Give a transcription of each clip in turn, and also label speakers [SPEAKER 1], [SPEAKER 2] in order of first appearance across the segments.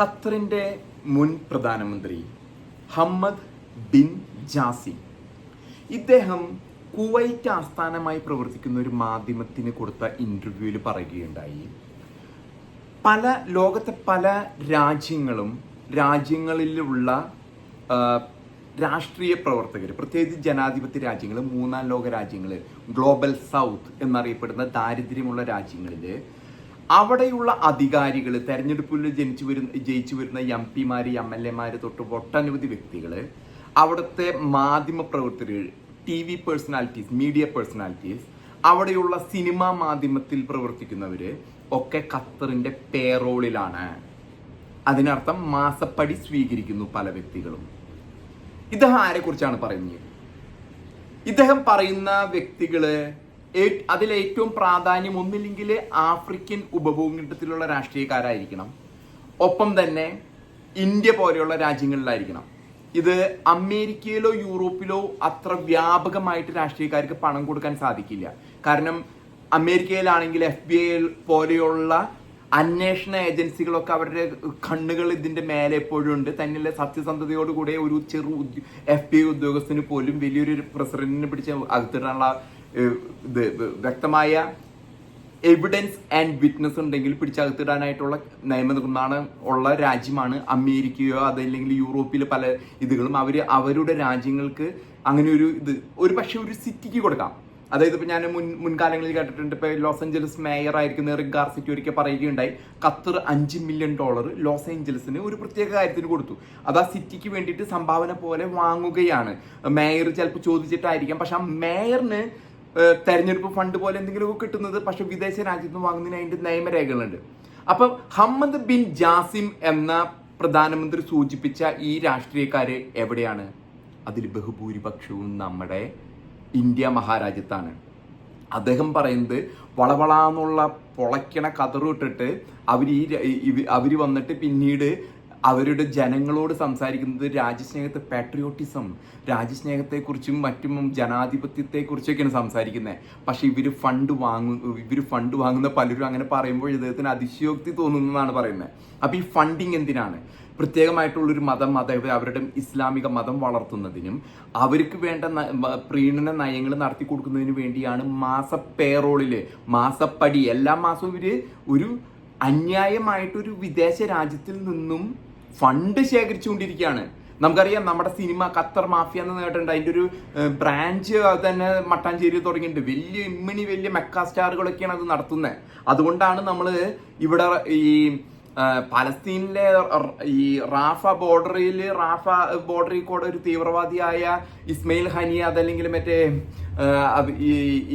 [SPEAKER 1] ഖത്തറിന്റെ മുൻ പ്രധാനമന്ത്രി ഹമ്മദ് ബിൻ ജാസി. ഇദ്ദേഹം കുവൈറ്റ് ആസ്ഥാനമായി പ്രവർത്തിക്കുന്ന ഒരു മാധ്യമത്തിന് കൊടുത്ത ഇന്റർവ്യൂവിൽ പറയുകയുണ്ടായി. പല ലോകത്തെ പല രാജ്യങ്ങളും രാജ്യങ്ങളിലുള്ള രാഷ്ട്രീയ പ്രവർത്തകർ പ്രത്യേകിച്ച് ജനാധിപത്യ രാജ്യങ്ങൾ മൂന്നാം ലോക രാജ്യങ്ങൾ ഗ്ലോബൽ സൗത്ത് എന്നറിയപ്പെടുന്ന ദാരിദ്ര്യമുള്ള രാജ്യങ്ങളിൽ അവിടെയുള്ള അധികാരികൾ തെരഞ്ഞെടുപ്പിൽ ജനിച്ചു വരുന്ന ജയിച്ചു വരുന്ന എം പിമാർ എം എൽ എമാർ തൊട്ട് ഒട്ടനവധി വ്യക്തികൾ അവിടുത്തെ മാധ്യമ പ്രവർത്തകർ T V personalities media personalities അവിടെയുള്ള സിനിമാ മാധ്യമത്തിൽ പ്രവർത്തിക്കുന്നവർ ഒക്കെ ഖത്തറിന്റെ പേറോളിലാണ്. അതിനർത്ഥം മാസപ്പടി സ്വീകരിക്കുന്നു പല വ്യക്തികളും. ഇദ്ദേഹം ആരെക്കുറിച്ചാണ് പറയുന്നത്? ഇദ്ദേഹം പറയുന്ന വ്യക്തികൾ ഏറ്റവും പ്രാധാന്യം ഒന്നില്ലെങ്കിൽ ആഫ്രിക്കൻ ഉപഭൂഖണ്ഡത്തിലുള്ള രാഷ്ട്രീയക്കാരായിരിക്കണം. ഒപ്പം തന്നെ ഇന്ത്യ പോലെയുള്ള രാജ്യങ്ങളിലായിരിക്കണം. ഇത് അമേരിക്കയിലോ യൂറോപ്പിലോ അത്ര വ്യാപകമായിട്ട് രാഷ്ട്രീയക്കാർക്ക് പണം കൊടുക്കാൻ സാധിക്കില്ല. കാരണം അമേരിക്കയിലാണെങ്കിൽ എഫ് ബി ഐ പോലെയുള്ള അന്വേഷണ ഏജൻസികളൊക്കെ അവരുടെ കണ്ണുകൾ ഇതിന്റെ മേലെ എപ്പോഴും ഉണ്ട്. തന്നെയുള്ള സത്യസന്ധതയോടുകൂടെ ഒരു ചെറു എഫ് ബി ഐ ഉദ്യോഗസ്ഥന് പോലും വലിയൊരു പ്രസിഡന്റിനെ പിടിച്ച് അകത്തിടാനുള്ള ഇത് വ്യക്തമായ എവിഡൻസ് ആൻഡ് വിറ്റ്നസ് ഉണ്ടെങ്കിൽ പിടിച്ചകത്തിടാനായിട്ടുള്ള നിയമനിർമ്മാണം ഉള്ള രാജ്യമാണ് അമേരിക്കയോ അതല്ലെങ്കിൽ യൂറോപ്പിലെ പല ഇതുകളും. അവർ അവരുടെ രാജ്യങ്ങൾക്ക് അങ്ങനെ ഒരു ഇത് ഒരു പക്ഷേ ഒരു സിറ്റിക്ക് കൊടുക്കാം. അതായത് ഇപ്പം ഞാൻ മുൻ മുൻകാലങ്ങളിൽ കേട്ടിട്ടുണ്ട് ഇപ്പോൾ ലോസ് ഏഞ്ചലസ് മേയർ ആയിരിക്കുന്ന റിക് ഗാർസിറ്റി ഒരിക്കൽ പറയുകയുണ്ടായി ഖത്തർ അഞ്ച് മില്യൺ ഡോളർ ലോസ് ഏഞ്ചലസിന് ഒരു പ്രത്യേക കാര്യത്തിന് കൊടുത്തു. അത് ആ സിറ്റിക്ക് വേണ്ടിയിട്ട് സംഭാവന പോലെ വാങ്ങുകയാണ്. മേയർ ചിലപ്പോൾ ചോദിച്ചിട്ടായിരിക്കാം പക്ഷെ ആ മേയറിന് തെരഞ്ഞെടുപ്പ് ഫണ്ട് പോലെ എന്തെങ്കിലുമൊക്കെ കിട്ടുന്നത് പക്ഷെ വിദേശ രാജ്യത്ത് നിന്ന് വാങ്ങുന്നതിന് അതിന്റെ നിയമരേഖകളുണ്ട്. അപ്പൊ ഹമ്മദ് ബിൻ ജാസിം എന്ന പ്രധാനമന്ത്രി സൂചിപ്പിച്ച ഈ രാഷ്ട്രീയക്കാര് എവിടെയാണ്? അതിൽ ബഹുഭൂരിപക്ഷവും നമ്മുടെ ഇന്ത്യ മഹാരാജ്യത്താണ്. അദ്ദേഹം പറയുന്നത് വളവളാന്നുള്ള പൊളയ്ക്കണ കതറിട്ടിട്ട് അവർ ഈ അവർ വന്നിട്ട് പിന്നീട് അവരുടെ ജനങ്ങളോട് സംസാരിക്കുന്നത് രാജ്യസ്നേഹത്തെ പാട്രിയോട്ടിസം രാജ്യസ്നേഹത്തെക്കുറിച്ചും മറ്റും ജനാധിപത്യത്തെക്കുറിച്ചൊക്കെയാണ് സംസാരിക്കുന്നത്. പക്ഷേ ഇവർ ഫണ്ട് വാങ്ങും ഇവർ ഫണ്ട് വാങ്ങുന്ന പലരും അങ്ങനെ പറയുമ്പോൾ ഇദ്ദേഹത്തിന് അതിശയോക്തി തോന്നുന്നതാണ് പറയുന്നത്. അപ്പോൾ ഈ ഫണ്ടിങ് എന്തിനാണ്? പ്രത്യേകമായിട്ടുള്ളൊരു മതം അതായത് അവരുടെ ഇസ്ലാമിക മതം വളർത്തുന്നതിനും അവർക്ക് വേണ്ട പ്രീണന നയങ്ങൾ നടത്തി കൊടുക്കുന്നതിന് വേണ്ടിയാണ് മാസ പേറോളിൽ മാസപ്പടി എല്ലാ മാസവും ഇവർ ഒരു അന്യായമായിട്ടൊരു വിദേശ രാജ്യത്തിൽ നിന്നും ഫണ്ട് ശേഖരിച്ചുകൊണ്ടിരിക്കുകയാണ്. നമുക്കറിയാം നമ്മുടെ സിനിമ ഖത്തർ മാഫിയ എന്ന് നേട്ടുണ്ട് അതിന്റെ ഒരു ബ്രാഞ്ച് തന്നെ മട്ടാഞ്ചേരി തുടങ്ങിയിട്ടുണ്ട്. വലിയ ഇമ്മിണി വലിയ മെക്കാ സ്റ്റാറുകളൊക്കെയാണ് അത് നടത്തുന്നത്. അതുകൊണ്ടാണ് നമ്മൾ ഇവിടെ ഈ പലസ്തീനിലെ ഈ റാഫ ബോർഡറിൽ റാഫ ബോർഡറിൽ കൂടെ ഒരു തീവ്രവാദിയായ ഇസ്മയിൽ ഹനിയ അതല്ലെങ്കിൽ മറ്റേ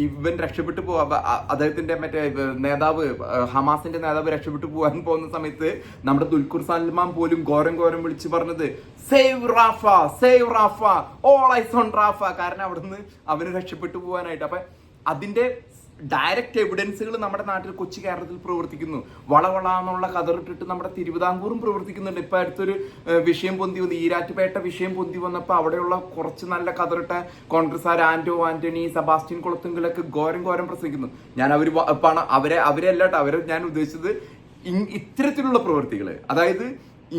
[SPEAKER 1] ഇവൻ രക്ഷപ്പെട്ടു അ- അദ്ദേഹത്തിന്റെ മറ്റേ നേതാവ് ഹമാസിന്റെ നേതാവ് രക്ഷപ്പെട്ടു പോകാൻ പോകുന്ന സമയത്ത് നമ്മുടെ ദുൽഖുർ സൽമാൻ പോലും ഘോരം ഘോരം വിളിച്ചു പറഞ്ഞത് save Rafah save Rafah all eyes on Rafah. കാരണം അവിടുന്ന് അവന് രക്ഷപ്പെട്ടു പോകാനായിട്ട് അപ്പൊ അതിന്റെ ഡയറക്റ്റ് എവിഡൻസുകൾ നമ്മുടെ നാട്ടിൽ കൊച്ചു കേരളത്തിൽ പ്രവർത്തിക്കുന്നു. വളവളാന്നുള്ള കതറിട്ടിട്ട് നമ്മുടെ തിരുവിതാംകൂറും പ്രവർത്തിക്കുന്നുണ്ട്. ഇപ്പൊ അടുത്തൊരു വിഷയം പൊന്തി വന്നു. ഈരാറ്റുപേട്ട വിഷയം പൊന്തി വന്നപ്പോൾ അവിടെയുള്ള കുറച്ച് നല്ല കതറിട്ട ആർ ആന്റോ ആന്റണി സെബാസ്റ്റ്യൻ കുളത്തുങ്കിലൊക്കെ ഘോരം ഘോരം പ്രസംഗിക്കുന്നു. ഞാൻ അവർ പണം അവരെ അവരെ അല്ലാട്ടോ അവരെ ഞാൻ ഉദ്ദേശിച്ചത് ഇത്തരത്തിലുള്ള പ്രവൃത്തികൾ അതായത്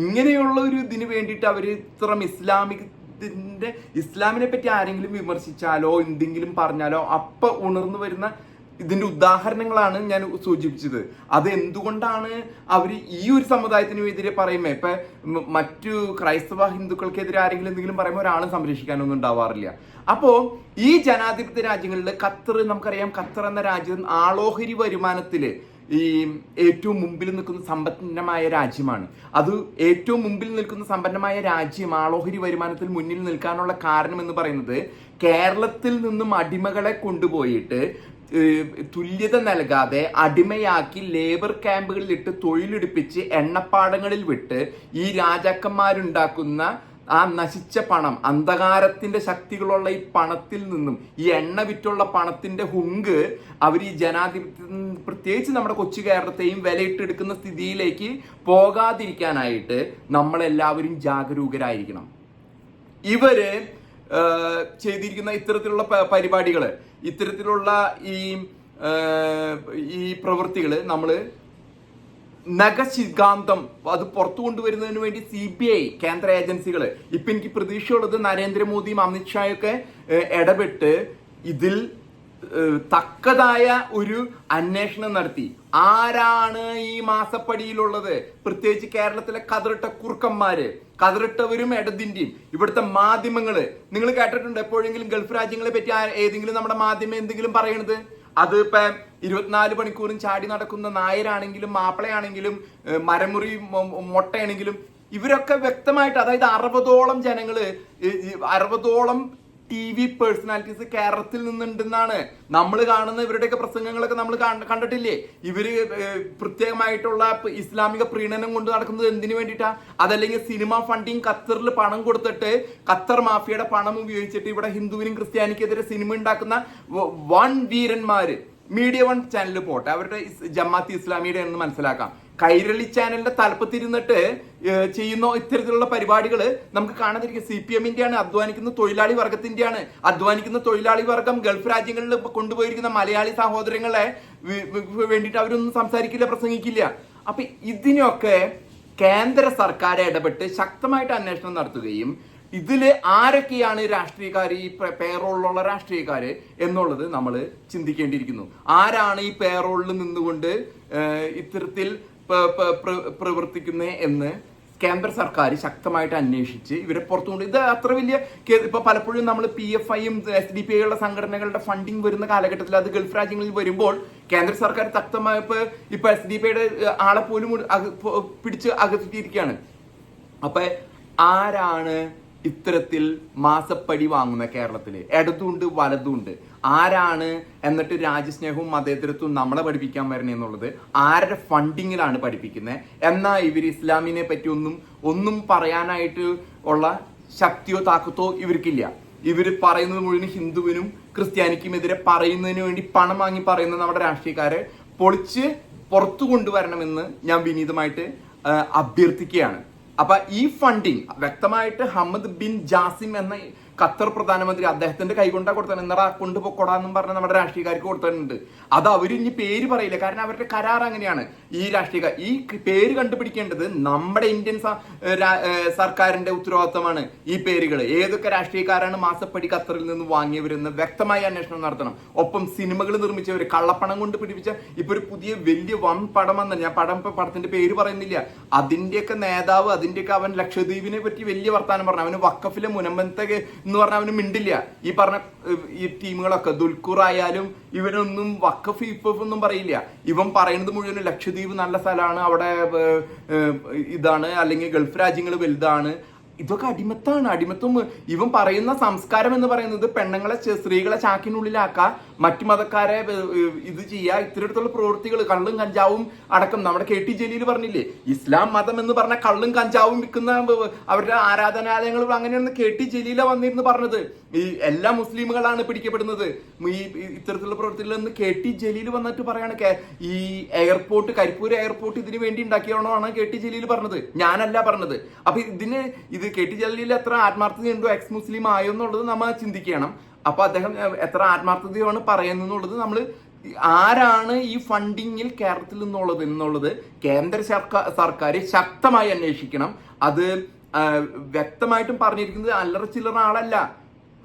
[SPEAKER 1] ഇങ്ങനെയുള്ള ഒരു ഇതിന് വേണ്ടിയിട്ട് അവർ ഇത്തരം ഇസ്ലാമിക് ഇസ്ലാമിനെ പറ്റി ആരെങ്കിലും വിമർശിച്ചാലോ എന്തെങ്കിലും പറഞ്ഞാലോ അപ്പൊ ഉണർന്നു വരുന്ന ഇതിന്റെ ഉദാഹരണങ്ങളാണ് ഞാൻ സൂചിപ്പിച്ചത്. അത് എന്തുകൊണ്ടാണ് അവർ ഈ ഒരു സമുദായത്തിനും എതിരെ പറയുമ്പോ ഇപ്പൊ മറ്റു ക്രൈസ്തവ ഹിന്ദുക്കൾക്കെതിരെ ആരെങ്കിലും എന്തെങ്കിലും പറയുമ്പോൾ ഒരാളും സംരക്ഷിക്കാനൊന്നും ഉണ്ടാവാറില്ല. അപ്പോ ഈ ജനാധിപത്യ രാജ്യങ്ങളിൽ ഖത്തർ നമുക്കറിയാം ഖത്തർ എന്ന രാജ്യം ആളോഹരി വരുമാനത്തിൽ ഈ ഏറ്റവും മുമ്പിൽ നിൽക്കുന്ന സമ്പന്നമായ രാജ്യമാണ്. അത് ഏറ്റവും മുമ്പിൽ നിൽക്കുന്ന സമ്പന്നമായ രാജ്യം ആളോഹരി വരുമാനത്തിൽ മുന്നിൽ നിൽക്കാനുള്ള കാരണം എന്ന് പറയുന്നത് കേരളത്തിൽ നിന്നും അടിമകളെ കൊണ്ടുപോയിട്ട് തുല്യത നൽകാതെ അടിമയാക്കി ലേബർ ക്യാമ്പുകളിൽ ഇട്ട് തൊഴിലെടുപ്പിച്ച് എണ്ണപ്പാടങ്ങളിൽ വിട്ട് ഈ രാജാക്കന്മാരുണ്ടാക്കുന്ന ആ നശിച്ച പണം അന്ധകാരത്തിന്റെ ശക്തികളുള്ള ഈ പണത്തിൽ നിന്നും ഈ എണ്ണ വിറ്റുള്ള പണത്തിന്റെ ഹുങ്ക് അവർ ഈ ജനാധിപത്യം പ്രത്യേകിച്ച് നമ്മുടെ കൊച്ചു കേരളത്തെയും വിലയിട്ടെടുക്കുന്ന സ്ഥിതിയിലേക്ക് പോകാതിരിക്കാനായിട്ട് നമ്മളെല്ലാവരും ജാഗരൂകരായിരിക്കണം. ഇവർ ചെയ്തിരിക്കുന്ന ഇത്തരത്തിലുള്ള പരിപാടികൾ ഇത്തരത്തിലുള്ള ഈ ഈ പ്രവൃത്തികൾ നമ്മൾ നഖശികാന്തം അത് പുറത്തു കൊണ്ടുവരുന്നതിന് വേണ്ടി സി ബി ഐ കേന്ദ്ര ഏജൻസികൾ ഇപ്പൊ എനിക്ക് പ്രതീക്ഷയുള്ളത് നരേന്ദ്രമോദിയും അമിത്ഷായൊക്കെ ഇടപെട്ട് ഇതിൽ തക്കതായ ഒരു അന്വേഷണം നടത്തി. ആരാണ് ഈ മാസപ്പടിയിലുള്ളത്? പ്രത്യേകിച്ച് കേരളത്തിലെ കതിറിട്ട കുറുക്കന്മാര്. കതിറിട്ടവരും ഇടതിന്റെയും. ഇവിടുത്തെ മാധ്യമങ്ങൾ നിങ്ങൾ കേട്ടിട്ടുണ്ട് എപ്പോഴെങ്കിലും ഗൾഫ് രാജ്യങ്ങളെ പറ്റി ഏതെങ്കിലും നമ്മുടെ മാധ്യമം എന്തെങ്കിലും പറയണത്? അത് ഇപ്പൊ ഇരുപത്തിനാല് മണിക്കൂറും ചാടി നടക്കുന്ന നായരാണെങ്കിലും മാപ്പിളയാണെങ്കിലും മരമുറി മുട്ടയാണെങ്കിലും ഇവരൊക്കെ വ്യക്തമായിട്ട് അതായത് അറുപതോളം ജനങ്ങൾ അറുപതോളം ടി വി പേഴ്സണാലിറ്റീസ് കേരളത്തിൽ നിന്നുണ്ടെന്നാണ്. നമ്മൾ കാണുന്ന ഇവരുടെയൊക്കെ പ്രസംഗങ്ങളൊക്കെ നമ്മൾ കണ്ടിട്ടില്ലേ? ഇവർ പ്രത്യേകമായിട്ടുള്ള ഇസ്ലാമിക പ്രീണനം കൊണ്ട് നടക്കുന്നത് എന്തിനു വേണ്ടിയിട്ടാ? അതല്ലെങ്കിൽ സിനിമ ഫണ്ടിങ് ഖത്തറിൽ പണം കൊടുത്തിട്ട് ഖത്തർ മാഫിയയുടെ പണം ഉപയോഗിച്ചിട്ട് ഇവിടെ ഹിന്ദുവിനും ക്രിസ്ത്യാനിക്കെതിരെ സിനിമ ഉണ്ടാക്കുന്ന വൺ വീരന്മാര്. മീഡിയ വൺ ചാനൽ പോട്ടെ. അവരുടെ ജമാഅത്ത് ഇസ്ലാമിയുടെ എന്ന് മനസ്സിലാക്കാം. കൈരളി ചാനലിന്റെ തലപ്പത്തിരുന്നിട്ട് ചെയ്യുന്ന ഇത്തരത്തിലുള്ള പരിപാടികൾ നമുക്ക് കാണാതിരിക്കും സി പി എമ്മിന്റെയാണ് അധ്വാനിക്കുന്ന തൊഴിലാളി വർഗത്തിന്റെയാണ്. അധ്വാനിക്കുന്ന തൊഴിലാളി വർഗം ഗൾഫ് രാജ്യങ്ങളിൽ കൊണ്ടുപോയിരിക്കുന്ന മലയാളി സഹോദരങ്ങളെ വേണ്ടിയിട്ട് അവരൊന്നും സംസാരിക്കില്ല പ്രസംഗിക്കില്ല. അപ്പൊ ഇതിനൊക്കെ കേന്ദ്ര സർക്കാർ ഇടപെട്ട് ശക്തമായിട്ട് അന്വേഷണം നടത്തുകയും ഇതിൽ ആരൊക്കെയാണ് രാഷ്ട്രീയക്കാർ ഈ പേറോളിലുള്ള രാഷ്ട്രീയക്കാര് എന്നുള്ളത് നമ്മൾ ചിന്തിക്കേണ്ടിയിരിക്കുന്നു. ആരാണ് ഈ പേറോളിൽ നിന്നുകൊണ്ട് ഇത്തരത്തിൽ പ്രവർത്തിക്കുന്നത് എന്ന് കേന്ദ്ര സർക്കാർ ശക്തമായിട്ട് അന്വേഷിച്ച് ഇവരെ പുറത്തുകൊണ്ട് ഇത് അത്ര വലിയ ഇപ്പൊ പലപ്പോഴും നമ്മൾ പി എഫ് ഐയും എസ് ഡി പി ഐയുള്ള സംഘടനകളുടെ ഫണ്ടിങ് വരുന്ന കാലഘട്ടത്തിൽ അത് ഗൾഫ് രാജ്യങ്ങളിൽ വരുമ്പോൾ കേന്ദ്ര സർക്കാർ ശക്തമായ ഇപ്പൊ എസ് ഡി പി ഐയുടെ ആളെ പോലും പിടിച്ച് അകറ്റിയിരിക്കുകയാണ്. അപ്പൊ ആരാണ് ഇത്തരത്തിൽ മാസപ്പടി വാങ്ങുന്ന കേരളത്തിൽ ഇടതുണ്ട് വലതുണ്ട്. ആരാണ് എന്നിട്ട് രാജ്യസ്നേഹവും മതേതരത്വവും നമ്മളെ പഠിപ്പിക്കാൻ വരണേ എന്നുള്ളത് ആരുടെ ഫണ്ടിങ്ങിലാണ് പഠിപ്പിക്കുന്നത് എന്നാൽ ഇവർ ഇസ്ലാമിനെ പറ്റി ഒന്നും ഒന്നും പറയാനായിട്ട് ഉള്ള ശക്തിയോ താക്കത്തോ ഇവർക്കില്ല. ഇവർ പറയുന്നത് മുഴുവൻ ഹിന്ദുവിനും ക്രിസ്ത്യാനിക്കും എതിരെ പറയുന്നതിന് വേണ്ടി പണം വാങ്ങി പറയുന്ന നമ്മുടെ രാഷ്ട്രീയക്കാരെ പൊളിച്ച് പുറത്തു കൊണ്ടുവരണമെന്ന് ഞാൻ വിനീതമായിട്ട് അഭ്യർത്ഥിക്കുകയാണ്. അപ്പൊ ഈ ഫണ്ടിങ് വ്യക്തമായിട്ട് ഹമ്മദ് ബിൻ ജാസിം എന്ന ഖത്തർ പ്രധാനമന്ത്രി അദ്ദേഹത്തിന്റെ കൈകൊണ്ടാ കൊടുത്തത്. എന്നടാ കൊണ്ടുപോക്കോടാന്നും പറഞ്ഞ നമ്മുടെ രാഷ്ട്രീയക്കാർക്ക് കൊടുത്തിട്ടുണ്ട്. അത് ഇനി പേര് പറയില്ല. കാരണം അവരുടെ കരാർ അങ്ങനെയാണ്. ഈ രാഷ്ട്രീയ ഈ പേര് കണ്ടുപിടിക്കേണ്ടത് നമ്മുടെ ഇന്ത്യൻ സർക്കാരിന്റെ ഉത്തരവാദിത്തമാണ് ഈ പേരുകൾ ഏതൊക്കെ രാഷ്ട്രീയക്കാരാണ് മാസപ്പടി ഖത്തറിൽ നിന്ന് വാങ്ങിയവരെന്ന് വ്യക്തമായ അന്വേഷണം നടത്തണം. ഒപ്പം സിനിമകൾ നിർമ്മിച്ചവർ കള്ളപ്പണം കൊണ്ട് പിടിപ്പിച്ച ഇപ്പൊ ഒരു പുതിയ വലിയ വൻ പടം വന്ന. ഞാൻ പടം പടത്തിന്റെ പേര് പറയുന്നില്ല. അതിന്റെയൊക്കെ നേതാവ് അതിന്റെയൊക്കെ അവൻ ലക്ഷദ്വീപിനെ പറ്റി വലിയ വർത്തമാനം പറഞ്ഞു. അവന് വക്കഫിലെ മുനമ്പത്തെ എന്ന് പറഞ്ഞാൽ അവന് മിണ്ടില്ല. ഈ പറഞ്ഞ ഈ ടീമുകളൊക്കെ ദുൽഖുർ ആയാലും ഇവനൊന്നും വക്കഫ് ഇപ്പഫ് ഒന്നും പറയില്ല. ഇവൻ പറയുന്നത് മുഴുവൻ ലക്ഷദ്വീപ് നല്ല സ്ഥലമാണ് അവിടെ ഇതാണ് അല്ലെങ്കിൽ ഗൾഫ് രാജ്യങ്ങൾ വലുതാണ്. ഇതൊക്കെ അടിമത്താണ്. അടിമത്വം ഇവൻ പറയുന്ന സംസ്കാരം എന്ന് പറയുന്നത് പെണ്ണുങ്ങളെ സ്ത്രീകളെ ചാക്കിനുള്ളിലാക്കുക മറ്റു മതക്കാരെ ഇത് ചെയ്യുക ഇത്തരത്തിലുള്ള പ്രവൃത്തികൾ കള്ളും കഞ്ചാവും അടക്കം. നമ്മുടെ കെ ടി ജലീൽ പറഞ്ഞില്ലേ ഇസ്ലാം മതം എന്ന് പറഞ്ഞ കള്ളും കഞ്ചാവും വിൽക്കുന്ന അവരുടെ ആരാധനാലയങ്ങൾ അങ്ങനെയാണ് കെ ടി ജലീല വന്നിരുന്നു പറഞ്ഞത്. ഈ എല്ലാ മുസ്ലിമുകളാണ് പിടിക്കപ്പെടുന്നത്. ഈ ഇത്തരത്തിലുള്ള പ്രവൃത്തികളിൽ നിന്ന് കെ ടി ജലീൽ വന്നിട്ട് പറയാണ് ഈ എയർപോർട്ട് കരിപ്പൂർ എയർപോർട്ട് ഇതിന് വേണ്ടി ഉണ്ടാക്കിയാണോ കെ ടി ജലീൽ പറഞ്ഞത്. ഞാനല്ല പറഞ്ഞത്. അപ്പൊ ഇതിന് ഇത് കെ ടി ജലീൽ എത്ര ആത്മാർത്ഥതയുണ്ടോ എക്സ് മുസ്ലിം ആയോ എന്നുള്ളത് നമ്മൾ ചിന്തിക്കണം. അപ്പൊ അദ്ദേഹം എത്ര ആത്മാർത്ഥതയാണ് പറയുന്നത് നമ്മൾ ആരാണ് ഈ ഫണ്ടിങ്ങിൽ കേരളത്തിൽ നിന്നുള്ളത് എന്നുള്ളത് കേന്ദ്ര സർക്കാർ സർക്കാർ ശക്തമായി അന്വേഷിക്കണം. അത് വ്യക്തമായിട്ടും പറഞ്ഞിരിക്കുന്നത് അല്ലറ ചില്ലറ ആളല്ല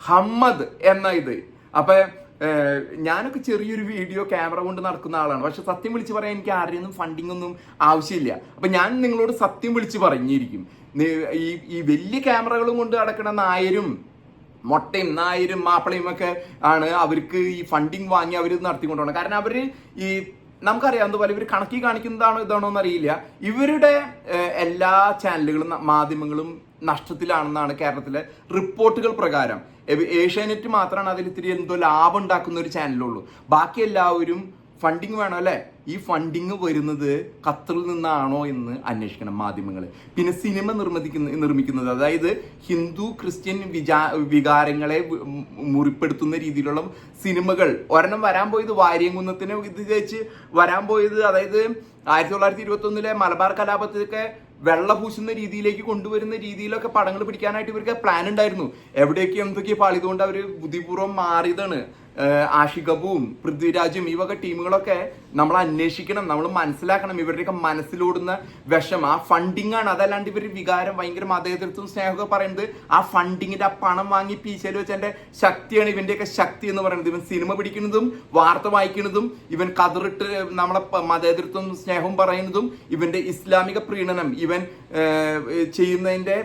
[SPEAKER 1] ഹമ്മദ് എന്ന ഇത്. അപ്പൊ ഞാനൊക്കെ ചെറിയൊരു വീഡിയോ ക്യാമറ കൊണ്ട് നടക്കുന്ന ആളാണ്. പക്ഷെ സത്യം വിളിച്ച് പറയാൻ എനിക്ക് ആരുടെയൊന്നും ഫണ്ടിങ് ഒന്നും ആവശ്യമില്ല. അപ്പൊ ഞാൻ നിങ്ങളോട് സത്യം വിളിച്ച് പറഞ്ഞിരിക്കും. ഈ ഈ വലിയ ക്യാമറകളും കൊണ്ട് നടക്കുന്ന നായരും മൊട്ടയും നായരും മാപ്പിളയും ഒക്കെ ആണ് അവർക്ക് ഈ ഫണ്ടിങ് വാങ്ങി അവർ നടത്തിക്കൊണ്ടുപോകണം കാരണം അവർ ഈ നമുക്കറിയാവുന്ന പോലെ ഇവർ കണക്കി കാണിക്കുന്നതാണോ ഇതാണോ എന്ന് അറിയില്ല. ഇവരുടെ എല്ലാ ചാനലുകളും മാധ്യമങ്ങളും നഷ്ടത്തിലാണെന്നാണ് കേരളത്തിലെ റിപ്പോർട്ടുകൾ പ്രകാരം. ഏഷ്യാനെറ്റ് മാത്രമാണ് അതിൽ ഇത്തിരി എന്തോ ലാഭം ഉണ്ടാക്കുന്ന ഒരു ചാനലുള്ളൂ ബാക്കി എല്ലാവരും ഫണ്ടിങ് വേണം അല്ലേ? ഈ ഫണ്ടിങ് വരുന്നത് ഖത്തറിൽ നിന്നാണോ എന്ന് അന്വേഷിക്കണം മാധ്യമങ്ങൾ. പിന്നെ സിനിമ നിർമ്മിക്കുന്ന നിർമ്മിക്കുന്നത് അതായത് ഹിന്ദു ക്രിസ്ത്യൻ വിചാ വികാരങ്ങളെ മുറിപ്പെടുത്തുന്ന രീതിയിലുള്ള സിനിമകൾ. ഒരെണ്ണം വരാൻ പോയത് വാര്യംകുന്നത്തിന് ഇത് വെച്ച് വരാൻ പോയത് അതായത് ആയിരത്തി തൊള്ളായിരത്തി ഇരുപത്തി ഒന്നിലെ മലബാർ കലാപത്തിലൊക്കെ വെള്ള പൂശുന്ന രീതിയിലേക്ക് കൊണ്ടുവരുന്ന രീതിയിലൊക്കെ പടങ്ങൾ പിടിക്കാനായിട്ട് ഇവർക്ക് പ്ലാൻ ഉണ്ടായിരുന്നു. എവിടെയൊക്കെ എന്തൊക്കെ പാളിതുകൊണ്ട് അവർ ബുദ്ധിപൂർവം മാറിയതാണ്. ആഷിഖബും പൃഥ്വിരാജും ഈ വക ടീമുകളൊക്കെ നമ്മൾ അന്വേഷിക്കണം നമ്മൾ മനസ്സിലാക്കണം ഇവരുടെയൊക്കെ മനസ്സിലോടുന്ന വിഷം ആ ഫണ്ടിങ് ആണ്. അതല്ലാണ്ട് ഇവർ വികാരം ഭയങ്കര മതേതൃത്വം സ്നേഹമൊക്കെ പറയുന്നത് ആ ഫണ്ടിങ്ങിന്റെ ആ പണം വാങ്ങി പീശയിൽ വെച്ചതിന്റെ ശക്തിയാണ് ഇവന്റെയൊക്കെ ശക്തി എന്ന് പറയുന്നത്. ഇവൻ സിനിമ പിടിക്കുന്നതും വാർത്ത വായിക്കുന്നതും ഇവൻ കതിറിട്ട് നമ്മളെ മതേതൃത്വം സ്നേഹം പറയുന്നതും ഇവന്റെ ഇസ്ലാമിക പ്രീണനം ഇവൻ ചെയ്യുന്നതിന്റെ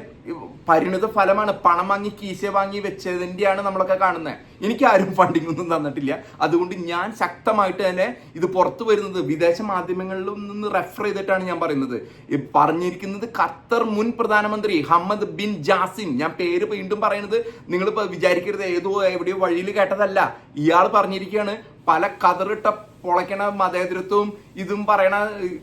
[SPEAKER 1] പരിണിത ഫലമാണ് പണം വാങ്ങി കീശ വാങ്ങി വെച്ചതിന്റെയാണ് നമ്മളൊക്കെ കാണുന്നത്. എനിക്ക് ആരും ഫണ്ടിങ് ഒന്നും തന്നിട്ടില്ല. അതുകൊണ്ട് ഞാൻ ശക്തമായിട്ട് തന്നെ ഇത് പുറത്തു വരുന്നത് വിദേശ മാധ്യമങ്ങളിൽ നിന്ന് റെഫർ ചെയ്തിട്ടാണ് ഞാൻ പറയുന്നത്. പറഞ്ഞിരിക്കുന്നത് ഖത്തർ മുൻ പ്രധാനമന്ത്രി ഹമ്മദ് ബിൻ ജാസിം. ഞാൻ പേര് വീണ്ടും പറയുന്നത് നിങ്ങൾ വിചാരിക്കരുത് ഏതോ എവിടെയോ വഴിയിൽ കേട്ടതല്ല. ഇയാൾ പറഞ്ഞിരിക്കുകയാണ് പല കതറിട്ട പൊളയ്ക്കണ മതേതരത്വവും ഇതും പറയണ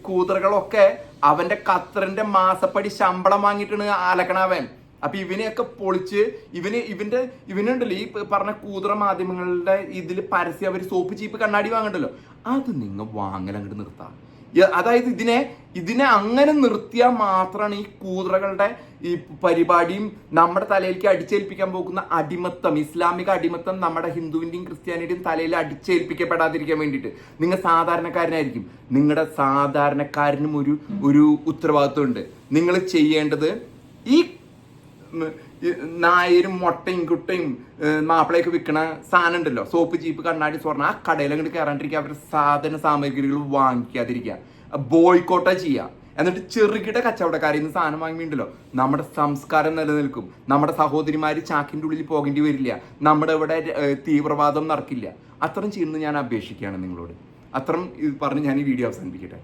[SPEAKER 1] കൂതറുകളൊക്കെ അവന്റെ ഖത്തറിന്റെ മാസപ്പടി ശമ്പളം വാങ്ങിയിട്ടാണ് അലക്കണവൻ. അപ്പൊ ഇവനെയൊക്കെ പൊളിച്ച് ഇവന് ഇവന്റെ ഇവനുണ്ടല്ലോ ഈ പറഞ്ഞ കൂതറ മാധ്യമങ്ങളുടെ ഇതിൽ പരസ്യം അവർ സോപ്പ് ചീപ്പ് കണ്ണാടി വാങ്ങണ്ടല്ലോ. അത് നിങ്ങൾ വാങ്ങലങ്ങോട്ട് നിർത്താം. അതായത് ഇതിനെ ഇതിനെ അങ്ങനെ നിർത്തിയാൽ മാത്രമാണ് ഈ കൂതറകളുടെ ഈ പരിപാടിയും നമ്മുടെ തലയിലേക്ക് അടിച്ചേൽപ്പിക്കാൻ പോകുന്ന അടിമത്തം ഇസ്ലാമിക അടിമത്തം നമ്മുടെ ഹിന്ദുവിന്റെയും ക്രിസ്ത്യാനിയുടെയും തലയിൽ അടിച്ചേൽപ്പിക്കപ്പെടാതിരിക്കാൻ വേണ്ടിയിട്ട്. നിങ്ങൾ സാധാരണക്കാരനായിരിക്കും. നിങ്ങളുടെ സാധാരണക്കാരനും ഒരു ഒരു ഉത്തരവാദിത്വം ഉണ്ട്. നിങ്ങൾ ചെയ്യേണ്ടത് ഈ നായരും മുട്ടയും കുട്ടയും മാപ്പിളയൊക്കെ വിൽക്കണ സാധനം ഉണ്ടല്ലോ സോപ്പ് ജീപ്പ് കണ്ണാടി സ്വർണം. ആ കടയിൽ അങ്ങോട്ട് കയറാണ്ടിരിക്കുക അവരുടെ സാധന സാമഗ്രികൾ വാങ്ങിക്കാതിരിക്കുക. ബോയ്ക്കോട്ടാ ചെയ്യുക. എന്നിട്ട് ചെറുകിട കച്ചവടക്കാരിൽ നിന്ന് സാധനം വാങ്ങിയിട്ടുണ്ടല്ലോ നമ്മുടെ സംസ്കാരം നിലനിൽക്കും. നമ്മുടെ സഹോദരിമാര് ചാക്കിന്റെ ഉള്ളിൽ പോകേണ്ടി വരില്ല. നമ്മുടെ ഇവിടെ തീവ്രവാദം നടക്കില്ല. അത്രയും ചെയ്യുന്നത് ഞാൻ അപേക്ഷിക്കുകയാണ് നിങ്ങളോട്. അത്രയും ഇത് പറഞ്ഞ് ഞാൻ ഈ വീഡിയോ അവസാനിപ്പിക്കട്ടെ.